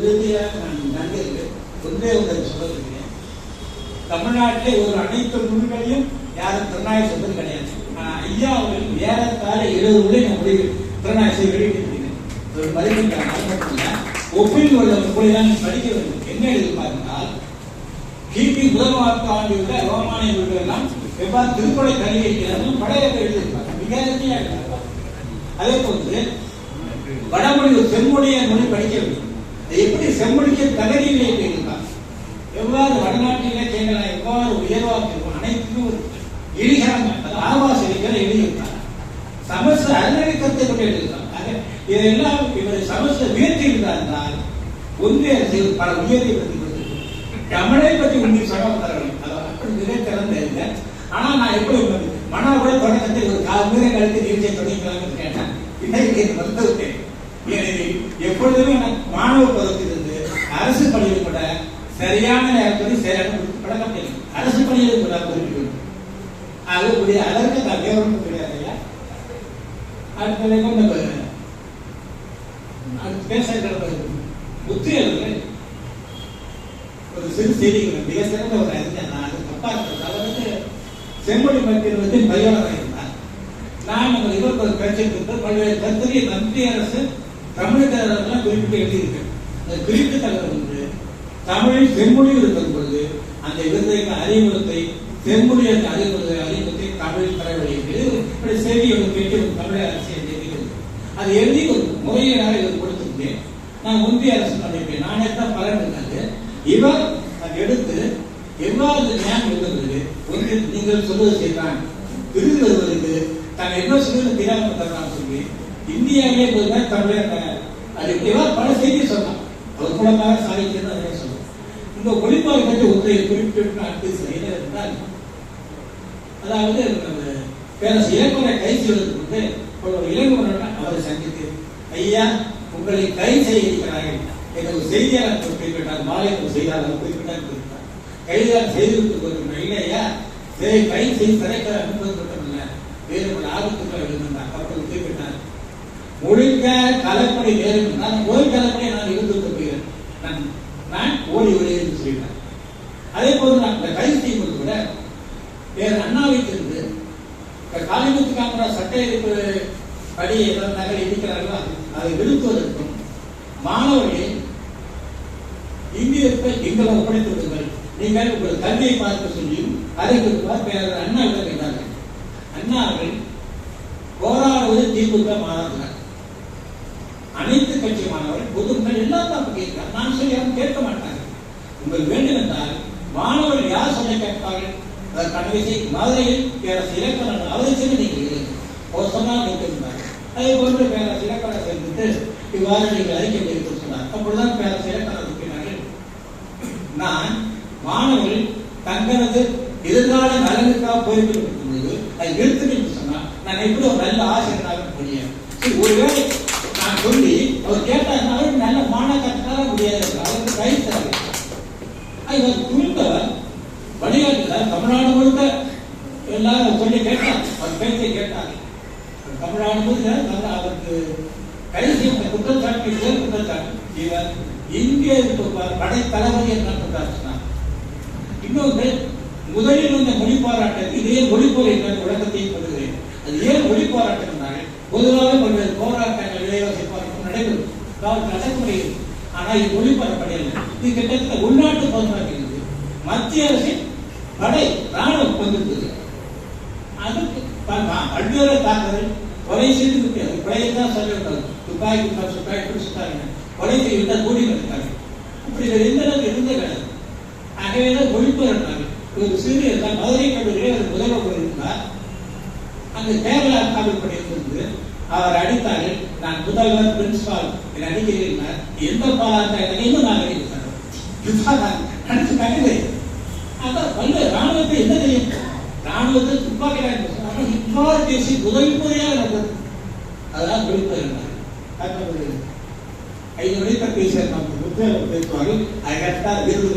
இறுதியாக நான் நண்பர்கள் ஒன்றே ஒன்றை சொல்லிருக்கேன் தமிழ்நாட்டிலே ஒரு அனைத்து நூல்களையும் யாரும் திறனாய் சொல்வது கிடையாது. ஆனா ஐயா அவர்கள் ஏறத்தாழ இருபது நூலை நான் முடிவு திறனாய் செய்ய வெளியிட்டிருக்கிறேன் ஒரு மதிப்பெண்கான மட்டும் ஒப்பில் உள்ள நூலை தான் படிக்க வேண்டும். என்ன எதிர்பார்த்தால் கிபி முதல் ஆண்டியுள்ள ரோமானிய நூல்களெல்லாம் எவ்வாறு திருக்குறளை கல்வி வைக்கிறார்கள் எழுதியிருப்பாங்க மிக அருமையாக அதே போன்று வடமொழி ஒரு செம்மொழிய மொழி படிக்க வேண்டும். எப்படி செம்மொழிக்கு தகுதியிலே எழுதியிருப்பாங்க எவ்வாறு வடநாட்டிலே இலக்கியங்களை எவ்வாறு உயர்வாக இருக்கும் அனைத்துமே ஒரு இழிகரம் அது ஆபாச இலக்கியம் எழுதியிருக்காங்க சமஸ்த அறநெறி கருத்தை கொண்டு எழுதியிருக்காங்க இதெல்லாம் இவர் சமஸ்த உயர்த்தி இருந்தால் ஒன்றிய அரசு பல உயர்த்தி பற்றி தமிழை பற்றி உண்மை சகோதரர்கள் அப்படி மிக திறந்த இல்லை. ஆனா நான் எப்படி உணர்வு மனோட தொடக்கத்தில் ஒரு கால் மீத கழுத்து நிகழ்ச்சியை தொடங்கிக்கலாம்னு கேட்டேன். இன்னைக்கு எனக்கு ஏனெனில் எப்பொழுதுமே மாணவ பருவத்திலிருந்து அரசு பள்ளியில் கூட சரியான நேரத்தில் சரியான பழக்கம் தெரியும் அரசு பள்ளியில் கூட குறிப்பிட்டு ஆகக்கூடிய அதற்கு நான் கிடையாது இல்லையா? அடுத்த நம்ம அடுத்து பேசுகிற புத்தி அவர்கள் ஒரு சிறு செய்திகள் மிக சிறந்த ஒரு அறிஞர் நான் அது தப்பா இருக்கிறது. வந்து செம்மொழி மத்தியில் வந்து பயிலாளராக இருந்தார். நான் நம்ம இருபத்தி ஒரு கட்சிக்கு பல்வேறு கருத்துரிய நன்றி அரசு தமிழகெல்லாம் குறிப்பிட்டு எழுதியிருக்கேன் அந்த குறிப்பு தலைவர் வந்து தமிழில் செம்மொழி இருக்கும் பொழுது அந்த விருந்தைக்கு அறிமுகத்தை செம்மொழி அந்த அறிமுகத்தை அறிமுகத்தை தமிழில் தர வெளியிட்டு இப்படி செய்தி ஒன்று கேட்டு ஒரு தமிழக அரசியல் எழுதியிருக்கிறது அது எழுதி ஒரு முறையீடாக இது கொடுத்திருந்தேன் நான் ஒன்றிய அரசு அனுப்பினேன் நானே தான் பலன் இருந்தது இவர் அதை எடுத்து எவ்வாறு ஞானம் இருந்தது? ஒன்று நீங்கள் சொல்வது செய்தான் விருது வருவதற்கு தான் என்ன சொல்வது தெரியாமல் தரலாம் சொல்லி இந்தியாவிலே போய் தமிழக அது இவர் பல செய்தி சொன்னான். அவர் மூலமாக சாதிக்கிறது அதே சொல்லுவோம் இந்த ஒளிப்பாவை பற்றி ஒன்றை குறிப்பிட்டு அடுத்து செய்ய இருந்தால் அதாவது பேரரசு இளங்கோரை கை செய்வதற்கு வந்து ஒரு இளங்கோரன் அவரை சந்தித்து ஐயா உங்களை கை செய்திருக்கிறார்கள் எனக்கு ஒரு செய்தியாளர் குறிப்பிட்டார். மாலை ஒரு செய்தியாளர் குறிப்பிட்டார். குறிப்பிட்டார் செய்து செய்திருக்க ஒரு இல்லையா சரி கை செய்து திரைக்கதை அனுப்புவது மட்டுமல்ல வேறு பல ஆபத்துக்கள் எழுந்தார் அப்படி குறிப்பிட்டார் ஒழுக்க கலப்படை நேரம் நான் ஒரு கலப்படை நான் இருந்து போகிறேன். நான் நான் ஓடி ஓடி என்று சொல்லிட்டேன். அதே போல நான் இந்த கைது செய்யும்போது கூட வேறு அண்ணாவை இருந்து காலிமுத்து காமரா சட்ட எதிர்ப்பு படி ஏதாவது நகர் இருக்கிறார்களோ அதை நிறுத்துவதற்கும் மாணவர்களே இந்தியத்தை எங்களை ஒப்படைத்து விடுங்கள் நீங்கள் உங்கள் கல்வியை பார்க்க சொல்லியும் அதை கொடுப்பார் பேரர் அண்ணா விட அண்ணா அவர்கள் போராடுவது திமுக மாணவர்கள் அனைத்து கட்சி மாணவர்கள் பொதுமக்கள் எல்லாம் தான் கேட்கிறார் யாரும் கேட்க மாட்டாங்க. உங்களுக்கு வேண்டும் என்றால் மாணவர்கள் யார் சொல்ல கேட்பார்கள்? கடைசி மதுரையில் பேரரசு இலக்கணம் அவரை சொல்லி நீங்கள் அவர் சொன்னால் கேட்டிருந்தார் அதே போன்று பேரரசு இலக்கணம் சேர்ந்துட்டு இவ்வாறு நீங்கள் அறிக்கை வைத்து சொன்னார். அப்பொழுதுதான் பேரரசு இலக்கணம் இருக்கிறார்கள் நான் மாணவர்கள் தங்களது எதிர்கால நலனுக்காக போய்விட்டு இருக்கும்போது அதை நிறுத்தும் சொன்னால் நான் எப்படி ஒரு நல்ல ஆசிரியராக முடியும்? ஒருவேளை நான் சொல்லி அவர் கேட்டார் அவருக்கு நல்ல மாணவர்களாக முடியாது இவர் தமிழ்நாடு முழுக்க எல்லாரும் சொல்லி கேட்டார் அவர் பேச்சை கேட்டார் தமிழ்நாடு முழுக்க அவருக்கு கைது செய்யப்பட்ட குற்றச்சாட்டு இதே குற்றச்சாட்டு. இவர் இங்கே படை தளபதி என்ன குற்றச்சாட்டினார் இன்னொன்று முதலில் வந்த மொழி போராட்டம் இதே மொழி போர் என்ற விளக்கத்தையும் கொள்கிறேன் அது ஏன் மொழி போராட்டம் பொதுவாக பல்வேறு போராட்டங்கள் இளையவாசி போராட்டம் நடைபெறும். அதாவது நடைமுறையில் ஆனால் இது மொழி இது கிட்டத்தட்ட உள்நாட்டு பகுதியாக இருக்குது மத்திய அரசின் படை ராணுவம் கொண்டிருக்குது அதுக்கு பல்வேறு தாக்குதல் கொலை செய்து விட்டது. கொலையை தான் சொல்ல விட்டது துப்பாக்கி துப்பாக்கி துப்பாக்கி கொலை செய்து விட்டால் கூடி வந்துட்டாங்க இப்படி இது எந்த அளவுக்கு இருந்த கிடையாது ஆகவே தான் ஒழிப்பு இருந்தாங்க ஒரு சிறு தான் மதுரை கல்லூரியில் ஒரு முதல்வர் இருந்தார் அந்த கேரளா காவல் இருந்து அவர் அடித்தாரு. நான் முதல்வர் பிரின்சிபால் என்னை அடிக்கிறீர்கள் எந்த பாலாத்தையும் நான் அடிக்கிறேன் இதுதான் நான் நினைச்சு அதான் பல்வேறு ராணுவத்தை என்ன தெரியும் ராணுவத்தை துப்பாக்கி இவ்வாறு பேசி முதல் முறையாக நடந்தது. அதெல்லாம் விழிப்பது ஐந்து மணிக்கு பேச நம்ம புத்தகம் பேசுவார்கள். அதை கரெக்டாக விருது